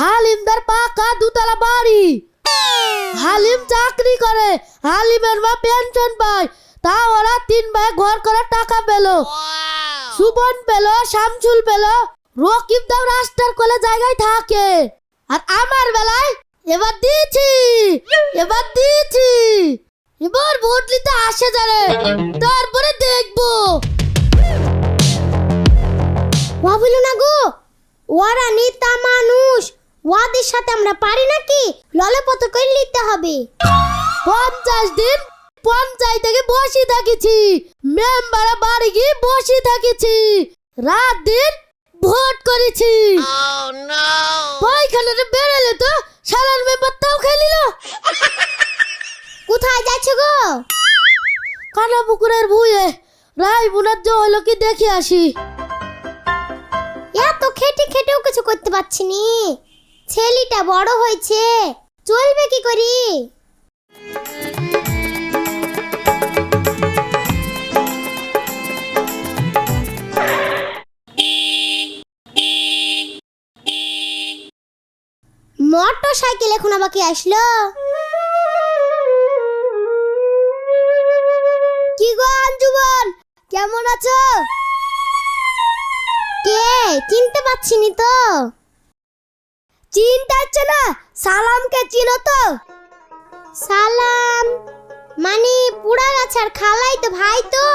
হালিমদার পাকা দুতলা বাড়ি। হালিম চাকরি করে হালিমের মা পেনশন পায় তা ওরা তিন ভাই ঘর করে টাকা পেল। সুবন পেল শামসুল পেল রকিব দাও রাস্তার কোলে জায়গায় থাকে। আর আমার বেলায় এবার দিয়েছি এবার দিয়েছি। এবার ভোট নিতে আসে যারে তারপরে দেখব। ভাবিল না গো ওরা নেতা মানুষ ওয়াদের সাথে আমরা পারি নাকি? ললপত করে নিতে হবে। পঞ্চাশ দিন পঞ্চায়েতে বসে থাকেছি। মেম্বার বাড়ি গিয়ে বসে থাকেছি। রাত দিন ভোট করেছি। পায়খানাটা বেরোলে তো সালার মেম্বার তাও খেলিল কোথায় যাচ্ছ গো? কানা পুকুরের ভুয়ে রাই বোনার যে হলো কি দেখে আসি। এত খেটে খেটেও কিছু করতে পারছি নি। ছেলেটা বড় হয়েছে। চলবে কি করি? মোটর সাইকেল এখন আবার কি আসলো। কি গো আঞ্জুবন, কেমন আছো? কে? চিনতে পারছি নি তো। চিনতে হচ্ছে না সালামকে চিনো তো। সালাম? মানে পুরা গাছার খালাই তো ভাই তো?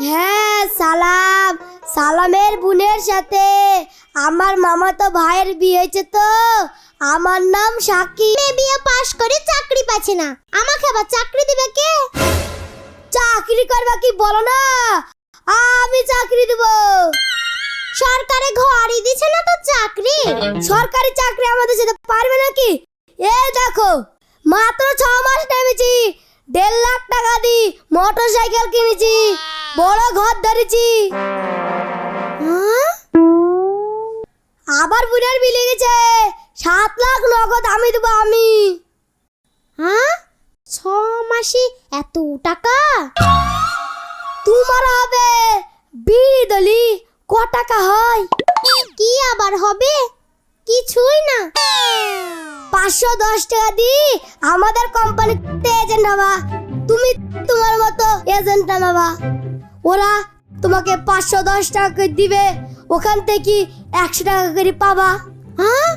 হ্যাঁ সালাম। সালামের বোনের সাথে। আমার মামা তো ভাইয়ের বিয়ে হয়েছে তো। আমার নাম সাকি বিয়ে পাশ করে চাকরি পাচ্ছে না। আমাকে আবার চাকরি দিবে কে? চাকরি করবা কি বলো না? আমি চাকরি দেবো। সরকারে ঘরই দিছে না তো চাকরি? সরকারি চাকরি আমাদের সাথে পারবে নাকি? এই দেখো, মাত্র ছ মাস নেমেছি, দেড় লাখ টাকা দি মোটর সাইকেল কিনেছি, বড় ঘর ধরেছি। হ্যাঁ? আবার বুড়ার বিলে গেছে, সাত লাখ নগদ আমি দেবো আমি। হ্যাঁ? ছ মাসে এত টাকা? তোমার হবে বিড়ি দলি ক টাকা হয়? কি আবার হবে? কিছুই না। পাঁচশো দশ টাকা দি আমাদের কোম্পানিতে এজেন্ট হবা। তুমি তোমার মতো এজেন্ট নামাবা ওরা তোমাকে পাঁচশো দশ টাকা করে দিবে, ওখান থেকে একশো টাকা করে পাবা। হ্যাঁ?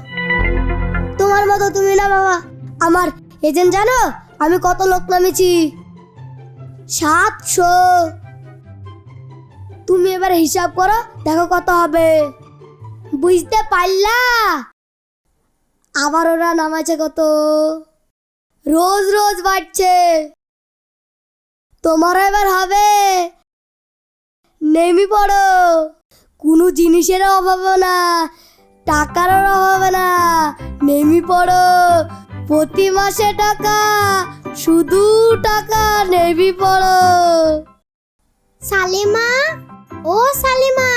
তোমার মতো তুমি না বাবা। আমার এজেন্ট জানো? আমি কত লোক নামেছি? সাতশো। তুমি এবার হিসাব করো, দেখো কত হবে। বুঝতে পারলা? আবার ওরা নামাচ্ছে কত? রোজ রোজ বাড়ছে। তোমার এবার হবে। নেমি পড়ো। কোনো জিনিসের অভাব না টাকার অভাব না। নেমি পড়ো। প্রতি মাসে টাকা, শুধু টাকা, নেমি পড়ো। সালিমা? ও সালিমা।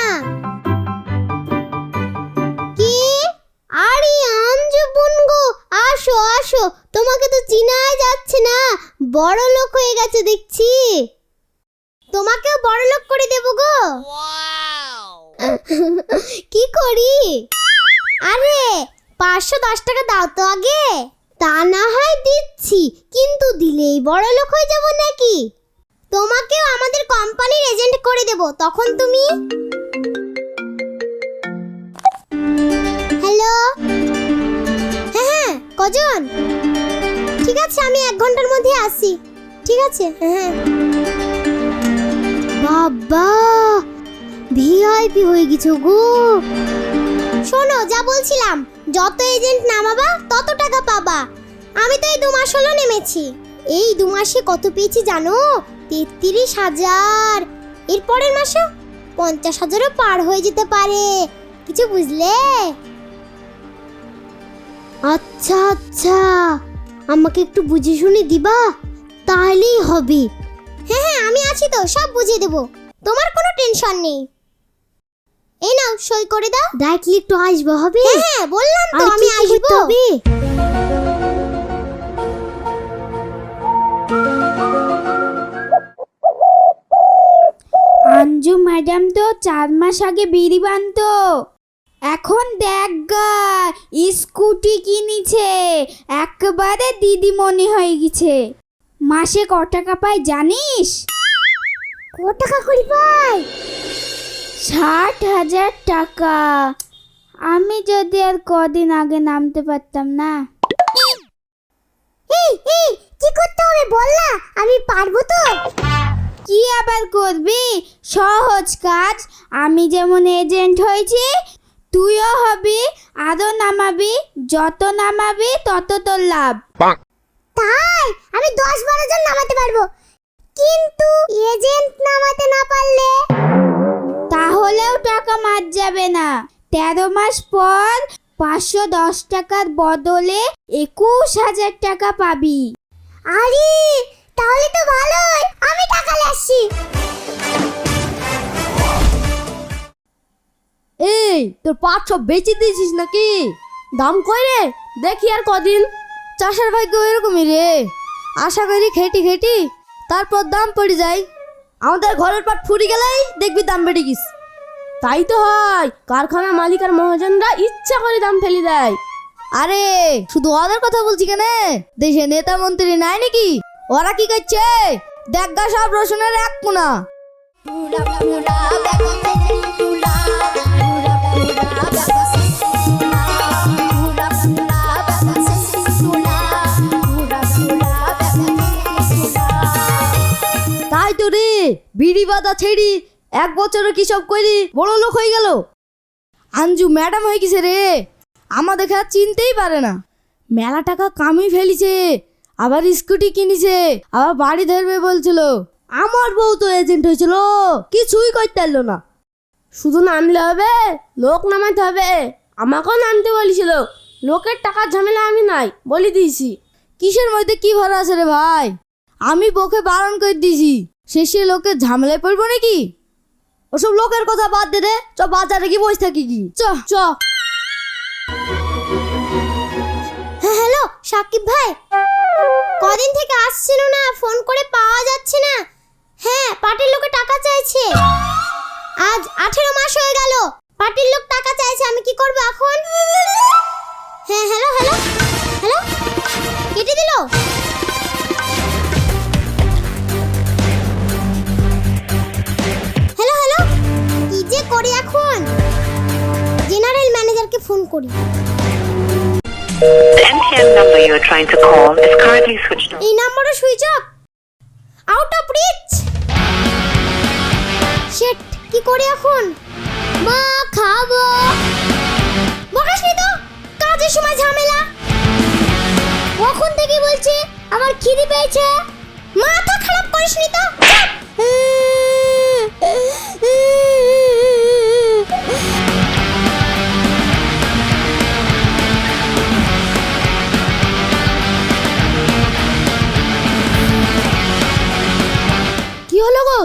কি? আরে আঞ্জু বুনগো, আসো আসো। তোমাকে তো চিনাই যাচ্ছে না। বড় লোক হয়ে গেছে, দেখছি। তোমাকেও বড় লোক করে দেব গো। কি করি? আরে, পাঁচশো দশ টাকা দাও তো আগে। তা না হয় দিচ্ছি, কিন্তু দিলেই বড় লোক হয়ে যাব নাকি? তোমাকেও আমাদের কোম্পানির এজেন্ট করে দেব। তখন তুমি? হ্যালো হ্যাঁ হ্যাঁ কজন? ঠিক আছে, আমি এক ঘণ্টার মধ্যে আসি ঠিক আছে হ্যাঁ হ্যাঁ। বাবা ভিআইপি হয়ে গেছো গো। শোনো, যা বলছিলাম, যত এজেন্ট নামাবা, তত টাকা পাবা। আমি তো এই দু মাস হলো নেমেছি। এই দু মাসে কত পেয়েছি জানো? তেত্রিশ হাজার। এর পরের মাসে পঞ্চাশ হাজারও পার হয়ে যেতে পারে। কিছু বুঝলে? আচ্ছা আচ্ছা। আমাকে একটু বুঝে শুনে দিবা? তাহলেই হবে। হ্যাঁ হ্যাঁ আমি আছি তো সব বুঝিয়ে দেবো। তোমার কোনো টেনশন নেই। এই নাও সই করে দাও। ডাইরেক্টলি একটু আসব হবে? হ্যাঁ হ্যাঁ বললাম তো আমি আসব। ম্যাডাম তো চার মাস আগে বিড়ি বানতো। এখন দেখ গা স্কুটি কিনেছে। একবারে দিদিমণি হয়ে গেছে। মাসে ক টাকা পাই জানিস? ক টাকা করি পাই ষাট হাজার টাকা। আমি যদি আর কদিন আগে নামতে পারতাম না। এই এই কি করতে হবে বল না আমি পারব তো। কি আবার করবি? সহজ কাজ। আমি যেমন এজেন্ট হয়েছি তুইও হবি আরও নামাবি যত নামাবি তত তোর লাভ। তাই? আমি দশ বারো জন নামাতে পারব। কিন্তু এজেন্ট নামাতে না পারলে? তাহলেও টাকা মার যাবে না। তেরো মাস পর পাঁচশো দশ টাকার বদলে একুশ হাজার টাকা পাবি। আরে তাহলে তো ভালোই, আমি টাকা নিয়ে এই, তোর পাঁচ সব বেচে দিয়েছিস নাকি? দাম কই রে? দেখি আর কদিন। চাষের ভাগ্য এরকমই রে। আশা করি খেটি খেটি, তারপর দাম পড়ে যায়। আমাদের ঘরের পাট ফুরি গেলেই দেখবি দাম বেড়ে গিস তাই তো হয় কারখানা মালিক আর মহাজনরা ইচ্ছা করে দাম ফেলে দেয়। আরে, শুধু ওদের কথা বলছি কেন? দেশে নেতা মন্ত্রী নাই নাকি? ওরা কি করছে? দেখা সব রসুনের এক কোনা। তাই তো রে, বিড়ি বাদা ছেড়ি, এক বছরে কি সব করি? বড় লোক হয়ে গেল। আঞ্জু, ম্যাডাম হয়ে গেছে রে। আমাদের খেলা চিনতেই পারে না। মেলা টাকা কামি ফেলিছে। আবার স্কুটি কিনেছে আবার বাড়ি ধরবে বলছিল। আমার বউ তো এজেন্ট হয়েছিল কিছুই করতে পারল না। শুধু নামলে হবে লোক নামাতে হবে। আমাকেও নামতে বলেছিল লোকের টাকার ঝামেলা আমি নাই বলে দিয়েছি। কিসের মধ্যে কি ভরা আছে রে ভাই? আমি বউকে বারণ করে দিয়েছি শেষে লোকের ঝামেলায় পড়ব নাকি? ওসব লোকের কথা বাদ দে রে চ বাজারে কি বসে থাকি কি চ চ। হ্যাঁ হ্যালো সাকিব ভাই। কদিন থেকে আসছিল না, ফোন করে পাওয়া যাচ্ছে না। হ্যাঁ পার্টির লোকে টাকা চাইছে। আজ আঠেরো মাস হয়ে গেল। পার্টির লোক টাকা চাইছে, আমি কি করব এখন? হ্যাঁ হ্যালো হ্যালো হ্যালো, কেটে দিল? হ্যালো হ্যালো, কি যে করি এখন? জেনারেল ম্যানেজারকে ফোন করি। The MTN number. এই নাম্বারও switch off? Out of reach শেট কি করি এখন? মা, খাব। বকাসনি তো? কাজের সময় ঝামেলা। কখন থেকে বলছি আমার খিদে পেয়েছে? মাথা খারাপ করিসনি তো?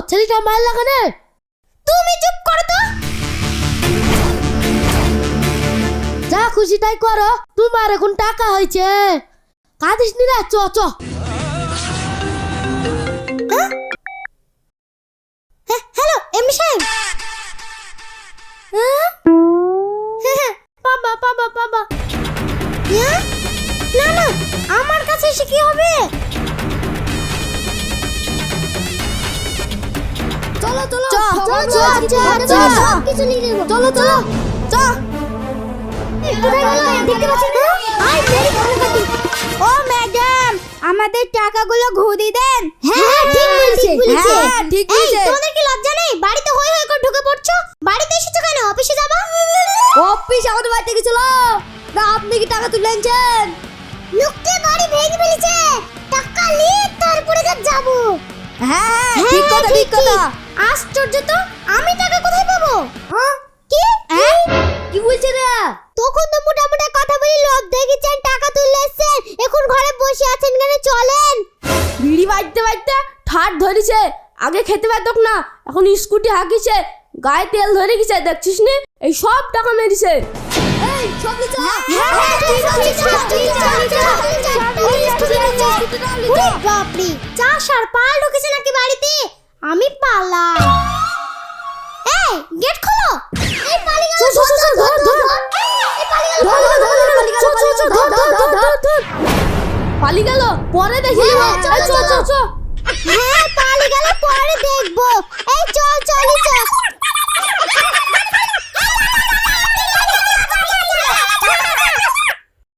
ছেলেটা মায়ের লাগানে তুমি চুপ করো তো। যা খুশি তাই করো। তোমার এখন টাকা হয়েছে। কাঁদিস নি রে, চ চ। নিয়ে নেব। চলো চলো চ? ও ম্যাডাম আমাদের টাকাগুলো ঘুরি দেন হ্যাঁ, ঠিক বলেছে। হ্যাঁ, ঠিক বলেছে। তোমাদের কি লজ্জা নেই? বাড়িতে হই হই করে ঢুকে পড়ছো? বাড়িতে এসেছ কেন? অফিসে যাবা? অফিস আমাদের বাড়িতে গেছিল না আপনি কি টাকা তুলে আনছেন লোককে বাড়ি ভেঙে ফেলেছে। টাকা নিয়ে তারপরে যা হ্যাঁ হ্যাঁ, ঠিক কথা ঠিক কথা আশ্চর্য তো আমি টাকা কোথায় পাবো? হ্যাঁ? কি? কি? বলছে রে তখন তো মোটা মোটা কথা বলি লোক দেখেছেন টাকা তুলে এসেছেন এখন ঘরে বসে আছেন কেন? চলেন। বিড়ি বাজতে বাজতে ঠাট ধরেছে আগে খেতে পারত না এখন স্কুটি হাঁকিছে গায়ে তেল ধরে গেছে দেখছিস নি? এই সব টাকা মেরেছে। হ্যাঁ, হ্যাঁ, বাপরে, চাষ আর পাল ঢুকেছে নাকি বাড়িতে? আমি পালাই এই গেট খোলো। এই পালিয়ে গেল চল চল ধর ধর। এই পালিয়ে গেল ধর ধর চল চল চল ধর ধর ধর ধর ধর পালিয়ে গেল? পরে দেখি। হ্যাঁ, হ্যাঁ, চল। চল চল। হ্যাঁ পালিয়ে গেল পরে দেখব।